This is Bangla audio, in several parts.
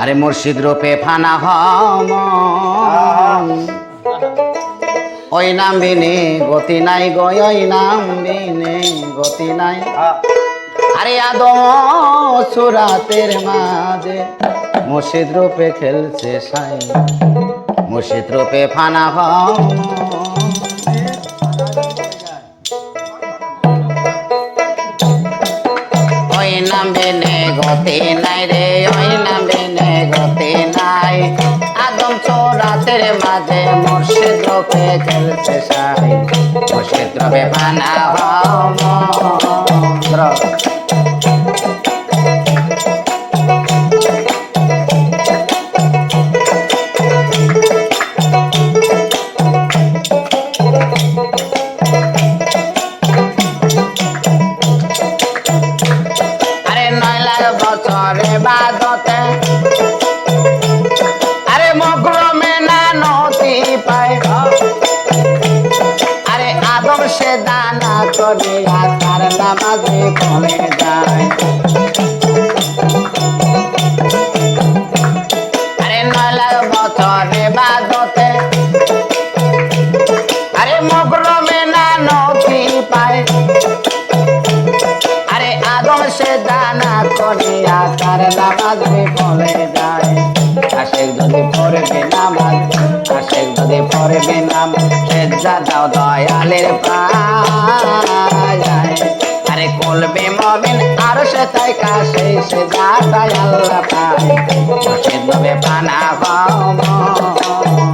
আরে মুর্শিদ রূপে ফানা হম। ওই নাম বিনে গতি নাই গয় ওই নাম বিনে গতি নাই। আরে আদম সুরাতের মাঝে মুর্শিদ রূপে খেলছে সাই। মুর্শিদ রূপে ফানা হম। নাম বিনে গতি মুর্শিদ রূপে খেলছে সাই মুর্শিদ রূপে ফানা হম দানা করিয়া তার নামাজে কমে যায় আরে নয় বছরে বাদতে আরে মগ্রমে না নদী পায়? আরে আদম সে দানা করিয়া তার নামাজে পড়ে যায় আশেক যদি পড়বে নামাজ, আশেক যদি পড়বে নাম সে দাও দয়ালের পায়। কলবে মমিন আর সে তাই কাছে সে তাই আল্লাহ পায় সে পানা হম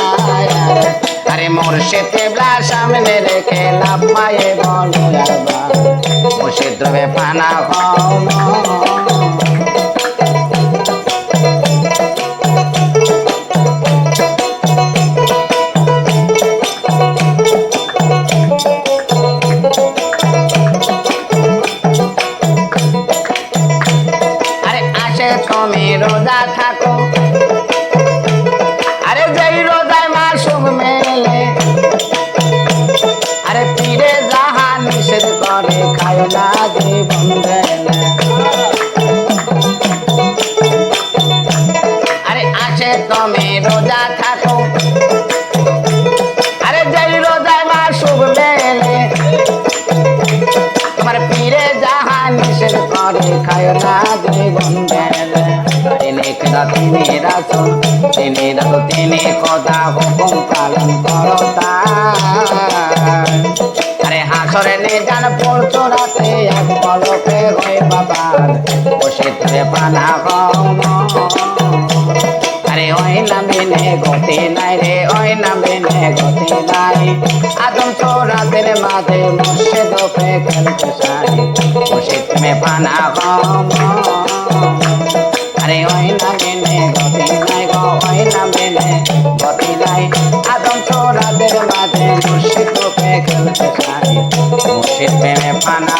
মুর্শিদ কেবলা সামনে রেখে লাভ পায়ে একবার মুর্শিদ রবে পানা হম রোজা থাকো। আরে যেই রোজায় মাসুক মেলে আসে তুমি রোজা থাকো। আরে যেই রোজায় মাসুক মেলে তোমার পীরে যাহা নিষেধ করে, খায় না জীবন দেলে তিনি কেদা তিনি রাসুল তিনি রাসুল তিনি কথা হুকুম পালন করো আরে হাসরে নে জান পড়ছো রাতে, এক পলকে হয়ে বাবা বসে পানা কম গতি নাই রে, ওই নামে নে গতি নাই। আদম চোরাদের মাঝে মুর্শিদ পে খেলতে মে পানা আরে ওই নামে গতি নাই গো, ওই নামে গতি নাই। আদম চোরাদের মাঝে মুর্শিদ পে খেলতে চাই। মুর্শিদ প্রেমে পানা